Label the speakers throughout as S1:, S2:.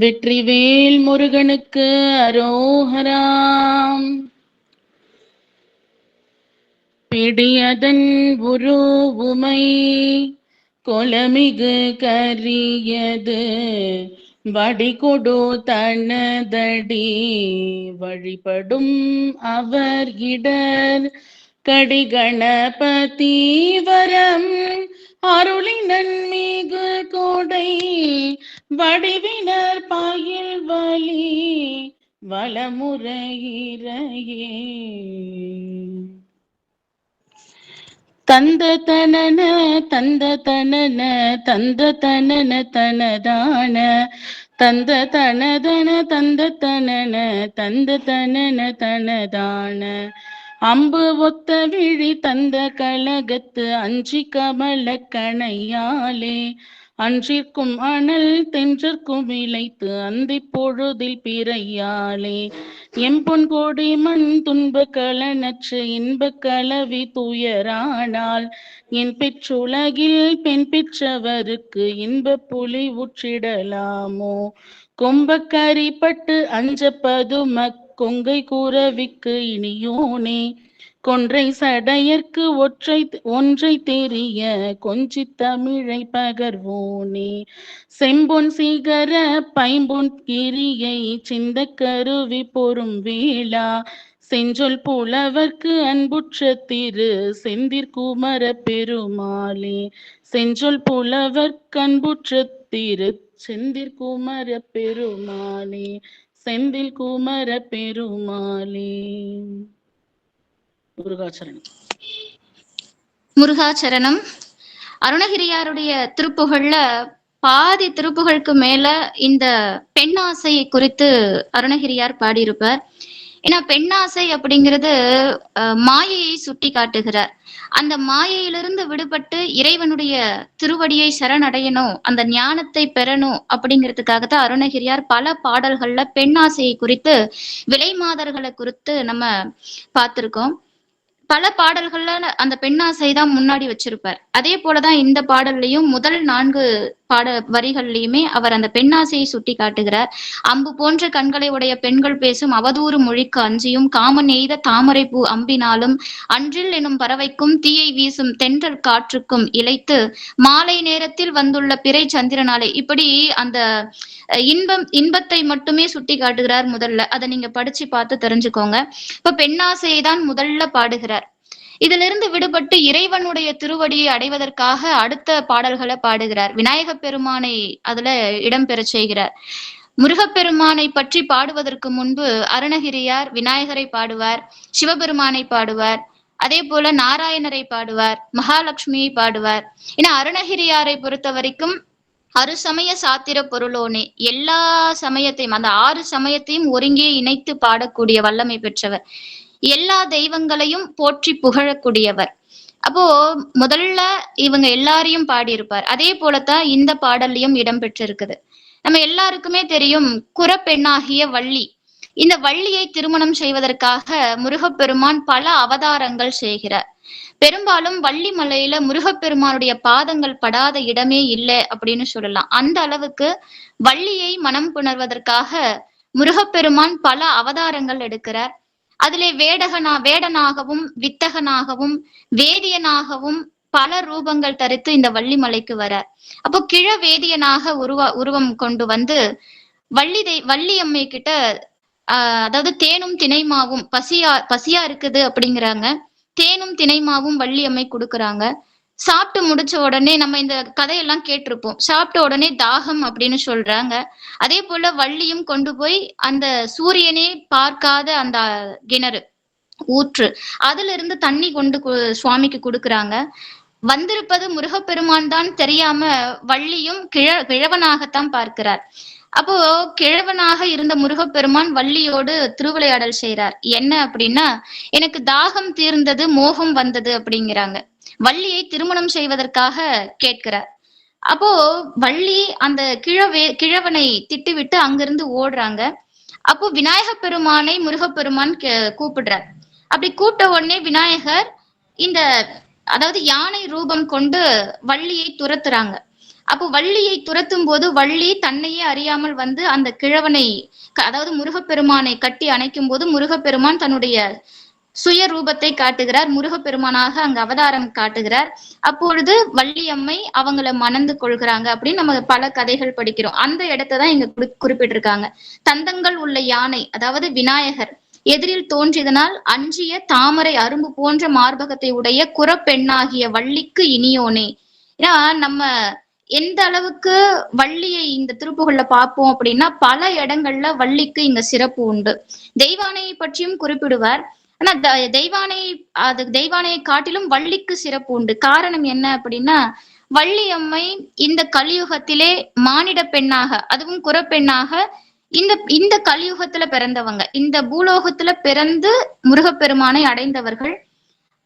S1: வெற்றிவேல் முருகனுக்கு அரோஹராம். பிடியதன் உருவுமை கொலமிகு கரியது வடிகொடு தனதடி வழிபடும் அவர் இடர். கடிகணபதி வரம் அருளி மிகு கோடை வடிவினர் பாயில் வலி வளமுறையிறையே. தந்த தனன தந்த தனன தந்த தனன தனதான தந்த தனதன தந்த தனன தந்த தனன தனதான. அம்பு ஒத்த விழி தந்த கழகத்து அஞ்சி கமல கணையாலே. அன்றிற்கும் அனல் தென்றிற்கும் இழைத்து அந்தி பொழுதில் பிறையாலே. எம்பொன் கோடி மண் துன்ப களனற்ற இன்ப கலவி துயரானால். என் பெற்றுலகில் பெண் பெற்றவருக்கு இன்ப புலி உற்றிடலாமோ? கொம்பக்கரி பட்டு அஞ்சப்பதும கொங்கை கூறவிக்கு இனியோனே. கொன்றை சடையர்க்கு ஒற்றை ஒன்றை தெரிய கொஞ்சி தமிழை பகர்வோனே. செம்பொன் சிகர பைம்பொன் கிரியை சிந்த கருவி பொறும் வேளா. செஞ்சொல் புலவர்க்கு அன்புற்ற திரு செந்திற்குமர பெருமாளே. செஞ்சொல் புலவர்க்கு அன்புற்ற திரு செந்திற்குமர பெருமாளே. செந்தில் குமர பெருமாளே. முருகாச்சரணம்.
S2: முருகாச்சரணம். அருணகிரியாருடைய திருப்புகழ்ல பாதி திருப்புகளுக்கு மேல இந்த பெண்ணாசை குறித்து அருணகிரியார் பாடியிருப்பார். ஏன்னா பெண்ணாசை அப்படிங்கிறது மாயையை சுட்டி காட்டுகிறார். அந்த மாயையிலிருந்து விடுபட்டு இறைவனுடைய திருவடியை சரணடையணும் அந்த ஞானத்தை பெறணும் அப்படிங்கிறதுக்காக தான் அருணகிரியார் பல பாடல்கள்ல பெண்ணாசையை குறித்து விலை மாதர்களை குறித்து நம்ம பார்த்திருக்கோம். பல பாடல்கள்ல அந்த பெண்ணாசை தான் முன்னாடி வச்சிருப்பார். அதே போலதான் இந்த பாடல்லையும் முதல் நான்கு பாட வரிகள்லயுமே அவர் அந்த பெண்ணாசையை சுட்டி காட்டுகிறார். அம்பு போன்ற கண்களை உடைய பெண்கள் பேசும் அவதூறு மொழிக்கு அஞ்சியும் காமன் எய்த தாமரை பூ அம்பினாலும் அன்றில் எனும் பறவைக்கும் தீயை வீசும் தென்றல் காற்றுக்கும் இழைத்து மாலை நேரத்தில் வந்துள்ள பிறை சந்திரனாலே இப்படி அந்த இன்பம் இன்பத்தை மட்டுமே சுட்டி காட்டுகிறார் முதல்ல. அதை நீங்க படிச்சு பார்த்து தெரிஞ்சுக்கோங்க. இப்ப பெண்ணாசையை தான் முதல்ல பாடுகிறார். இதிலிருந்து விடுபட்டு இறைவனுடைய திருவடியை அடைவதற்காக அடுத்த பாடல்களை பாடுகிறார். விநாயக பெருமானை அதுல இடம்பெற செய்கிறார். முருகப்பெருமானை பற்றி பாடுவதற்கு முன்பு அருணகிரியார் விநாயகரை பாடுவார் சிவபெருமானை பாடுவார் அதே போல நாராயணரை பாடுவார் மகாலட்சுமியை பாடுவார். ஏன்னா அருணகிரியாரை பொறுத்த வரைக்கும் அருசமய சாத்திர பொருளோனே எல்லா சமயத்தையும் அந்த ஆறு சமயத்தையும் ஒருங்கே இணைத்து பாடக்கூடிய வல்லமை பெற்றவர். எல்லா தெய்வங்களையும் போற்றி புகழக்கூடியவர். அப்போ முதல்ல இவங்க எல்லாரையும் பாடியிருப்பார். அதே போலத்தான் இந்த பாடல்லையும் இடம்பெற்றிருக்குது நம்ம எல்லாருக்குமே தெரியும் குரப்பெண்ணாகிய வள்ளி. இந்த வள்ளியை திருமணம் செய்வதற்காக முருகப்பெருமான் பல அவதாரங்கள் செய்கிறார். பெரும்பாலும் வள்ளி மலையில முருகப்பெருமானுடைய பாதங்கள் படாத இடமே இல்லை அப்படின்னு சொல்லலாம். அந்த அளவுக்கு வள்ளியை மனம் புணர்வதற்காக முருகப்பெருமான் பல அவதாரங்கள் எடுக்கிறார். அதிலே வேடகனா வேடனாகவும் வித்தகனாகவும் வேதியனாகவும் பல ரூபங்கள் தரித்து இந்த வள்ளிமலைக்கு வர. அப்போ கிழ வேதியனாக உருவ உருவம் கொண்டு வந்து வள்ளி தே வள்ளியம்மை கிட்ட ஆஹ் அதாவது தேனும் திணைமாவும் பசியா பசியா இருக்குது அப்படிங்கிறாங்க. தேனும் திணைமாவும் வள்ளியம்மை கொடுக்குறாங்க. சாப்பிட்டு முடிச்ச உடனே நம்ம இந்த கதையெல்லாம் கேட்டிருப்போம். சாப்பிட்ட உடனே தாகம் அப்படின்னு சொல்றாங்க. அதே போல வள்ளியும் கொண்டு போய் அந்த சூரியனே பார்க்காத அந்த கிணறு ஊற்று அதுல இருந்து தண்ணி கொண்டு சுவாமிக்கு கொடுக்குறாங்க. வந்திருப்பது முருகப்பெருமான் தான் தெரியாம வள்ளியும் கிழ கிழவனாகத்தான் பார்க்கிறார். அப்போ கிழவனாக இருந்த முருகப்பெருமான் வள்ளியோடு திருவிளையாடல் செய்கிறார் என்ன அப்படின்னா எனக்கு தாகம் தீர்ந்தது மோகம் வந்தது அப்படிங்கிறாங்க. வள்ளியை திருமணம் செய்வதற்காக கேட்கிறார். அப்போ வள்ளி அந்த கிழவே கிழவனை திட்டுவிட்டு அங்கிருந்து ஓடுறாங்க. அப்போ விநாயக பெருமானை முருகப்பெருமான் கே- கூப்பிடுறார். அப்படி கூப்பிட்ட உடனே விநாயகர் இந்த அதாவது யானை ரூபம் கொண்டு வள்ளியை துரத்துறாங்க. அப்போ வள்ளியை துரத்தும் போது வள்ளி தன்னையே அறியாமல் வந்து அந்த கிழவனை க- அதாவது முருகப்பெருமானை கட்டி அணைக்கும் போது முருகப்பெருமான் தன்னுடைய சுய ரூபத்தை காட்டுகிறார். முருகப்பெருமானாக அங்க அவதாரம் காட்டுகிறார். அப்பொழுது வள்ளியம்மை அவங்கள மணந்து கொள்கிறாங்க அப்படின்னு நம்ம பல கதைகள் படிக்கிறோம். அந்த இடத்தை தான் இங்க குறிப்பிட்டிருக்காங்க. தந்தங்கள் உள்ள யானை அதாவது விநாயகர் எதிரில் தோன்றியதனால் அஞ்சிய தாமரை அரும்பு போன்ற மார்பகத்தை உடைய குறப்பெண்ணாகிய வள்ளிக்கு இனியோனே. ஏன்னா நம்ம எந்த அளவுக்கு வள்ளியை இந்த திருப்புகள்ல பார்ப்போம் அப்படின்னா பல இடங்கள்ல வள்ளிக்கு இங்க சிறப்பு உண்டு. தெய்வானையை பற்றியும் குறிப்பிடுவார். ஆனா த- தெய்வானை அது தெய்வானையை காட்டிலும் வள்ளிக்கு சிறப்பு உண்டு. காரணம் என்ன அப்படின்னா வள்ளியம்மை இந்த கலியுகத்திலே மானிட பெண்ணாக அதுவும் குறப்பெண்ணாக இந்த இந்த கலியுகத்துல பிறந்தவங்க இந்த பூலோகத்துல பிறந்து முருகப்பெருமானை அடைந்தவர்கள்.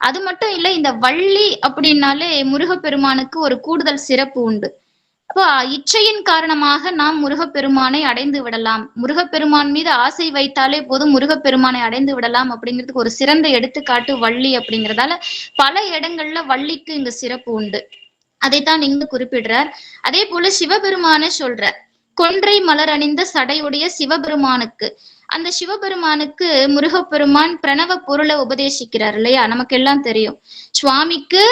S2: அது மட்டும் இல்ல இந்த வள்ளி அப்படின்னாலே முருகப்பெருமானுக்கு ஒரு கூடுதல் சிறப்பு உண்டு. அப்போ இச்சையின் காரணமாக நாம் முருகப்பெருமானை அடைந்து விடலாம். முருகப்பெருமான் மீது ஆசை வைத்தாலே போதும் முருகப்பெருமானை அடைந்து விடலாம் அப்படிங்கிறதுக்கு ஒரு சிறந்த எடுத்துக்காட்டு வள்ளி அப்படிங்கறதால பல இடங்கள்ல வள்ளிக்கு இங்க சிறப்பு உண்டு. அதைத்தான் இங்கு குறிப்பிடுறார். அதே போல சிவபெருமான சொல்றார் கொன்றை மலர் அணிந்த சடையுடைய சிவபெருமானுக்கு. அந்த சிவபெருமானுக்கு முருகப்பெருமான் பிரணவ பொருளை உபதேசிக்கிறார் இல்லையா? நமக்கு எல்லாம் தெரியும். சுவாமிக்கு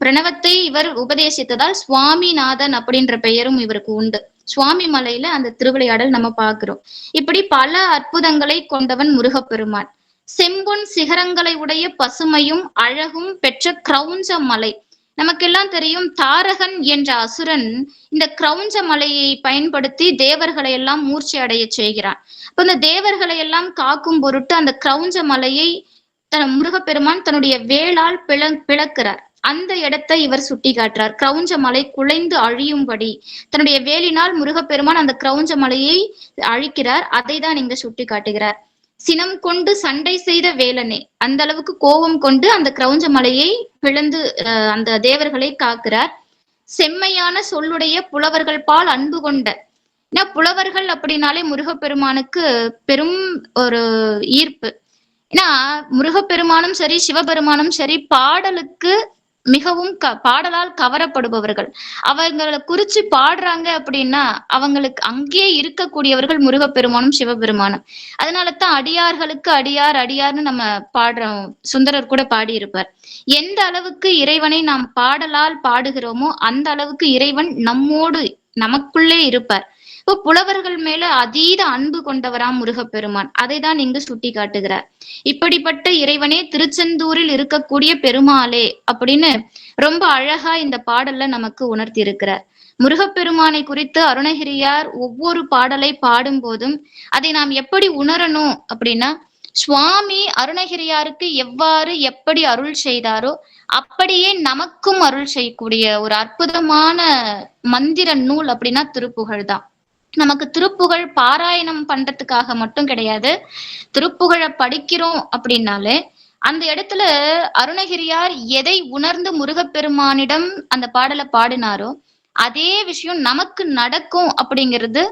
S2: பிரணவத்தை இவர் உபதேசித்ததால் சுவாமிநாதன் அப்படின்ற பெயரும் இவருக்கு உண்டு. சுவாமி மலையில அந்த திருவிளையாடல் நம்ம பாக்குறோம் இப்படி பல அற்புதங்களை கொண்டவன் முருகப்பெருமான். செம்பொன் சிகரங்களை உடைய பசுமையும் அழகும் பெற்ற கிரௌஞ்ச மலை. நமக்கெல்லாம் தெரியும் தாரகன் என்ற அசுரன் இந்த கிரௌஞ்ச மலையை பயன்படுத்தி தேவர்களை எல்லாம் மூர்ச்சி அடைய செய்கிறான். அப்ப இந்த தேவர்களை எல்லாம் காக்கும் பொருட்டு அந்த கிரௌஞ்ச மலையை தன் முருகப்பெருமான் தன்னுடைய வேளால் பிள பிளக்கிறார். அந்த இடத்தை இவர் சுட்டி காட்டுறார் கிரௌஞ்ச மலை குலைந்து அழியும்படி. தன்னுடைய வேலினால் முருகப்பெருமான் அந்த கிரௌஞ்ச மலையை அழிக்கிறார். அதை தான் இங்க சுட்டி காட்டுகிறார் சினம் கொண்டு சண்டை செய்த வேலனே. அந்த அளவுக்கு கோபம் கொண்டு அந்த கிரௌஞ்ச மலையை பிளந்து அஹ், அந்த தேவர்களை காக்கிறார். செம்மையான சொல்லுடைய புலவர்கள் பால் அன்பு கொண்ட. ஏன்னா புலவர்கள் அப்படின்னாலே முருகப்பெருமானுக்கு பெரும் ஒரு ஈர்ப்பு. ஏன்னா முருகப்பெருமானும் சரி சிவபெருமானும் சரி பாடலுக்கு மிகவும் க பாடலால் கவரப்படுபவர்கள். அவங்களை குறிச்சு பாடுறாங்க அப்படின்னா அவங்களுக்கு அங்கேயே இருக்கக்கூடியவர்கள் முருகப்பெருமானும் சிவபெருமானும். அதனால தான் அடியார்களுக்கு அடியார் அடியார்னு நம்ம பாடுறோம் சுந்தரர் கூட பாடியிருப்பார். எந்த அளவுக்கு இறைவனை நாம் பாடலால் பாடுகிறோமோ அந்த அளவுக்கு இறைவன் நம்மோடு நமக்குள்ளே இருப்பார். இப்போ புலவர்கள் மேல அதீத அன்பு கொண்டவராம் முருகப்பெருமான். அதை தான் இங்கு சுட்டி காட்டுகிறார் இப்படிப்பட்ட இறைவனே திருச்செந்தூரில் இருக்கக்கூடிய பெருமாளே அப்படின்னு ரொம்ப அழகா இந்த பாடல்ல நமக்கு உணர்த்தி இருக்கிறார் முருகப்பெருமானை குறித்து அருணகிரியார் ஒவ்வொரு பாடலை பாடும் போதும் அதை நாம் எப்படி உணரணும் அப்படின்னா சுவாமி அருணகிரியாருக்கு எவ்வாறு எப்படி அருள் செய்தாரோ அப்படியே நமக்கும் அருள் செய்யக்கூடிய ஒரு அற்புதமான மந்திர நூல் அப்படின்னா திருப்புகழ் தான் நமக்கு திருப்புகழ் பாராயணம் பண்றதுக்காக மட்டும் கிடையாது. திருப்புகழை படிக்கிறோம் அப்படின்னாலே அந்த இடத்துல அருணகிரியார் எதை உணர்ந்து முருகப்பெருமானிடம் அந்த பாடலை பாடினாரோ அதே விஷயம் நமக்கு நடக்கும் அப்படிங்கிறது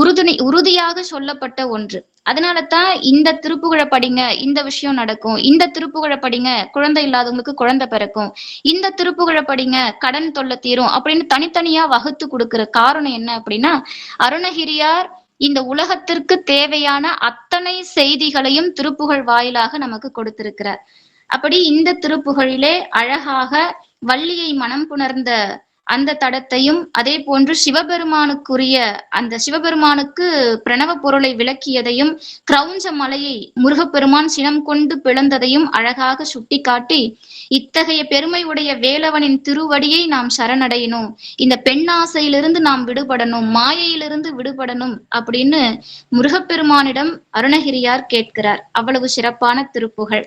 S2: உறுதுணை உறுதியாக சொல்லப்பட்ட ஒன்று. அதனால தான் இந்த திருப்புகழை படிங்க இந்த விஷயம் நடக்கும். இந்த திருப்புகழை படிங்க குழந்தை இல்லாதவங்களுக்கு குழந்தை பிறக்கும். இந்த திருப்புகழை படிங்க கடன் தொல்லை தீரும் அப்படின்னு தனித்தனியா வகுத்து கொடுக்கிற காரணம் என்ன அப்படின்னா அருணகிரியார் இந்த உலகத்திற்கு தேவையான அத்தனை செய்திகளையும் திருப்புகழ் வாயிலாக நமக்கு கொடுத்திருக்கிறார். அப்படி இந்த திருப்புகழிலே அழகாக வள்ளியை மனம் புணர்ந்த அந்த தடத்தையும் அதே போன்று சிவபெருமானுக்குரிய அந்த சிவபெருமானுக்கு பிரணவ பொருளை விளக்கியதையும் கிரௌஞ்ச மலையை முருகப்பெருமான் சினம் கொண்டு பிளந்ததையும் அழகாக சுட்டிக்காட்டி இத்தகைய பெருமை உடைய வேலவனின் திருவடியை நாம் சரணடையணும். இந்த பெண்ணாசையிலிருந்து நாம் விடுபடணும் மாயையிலிருந்து விடுபடணும் அப்படின்னு முருகப்பெருமானிடம் அருணகிரியார் கேட்கிறார். அவ்வளவு சிறப்பான திருப்புகழ்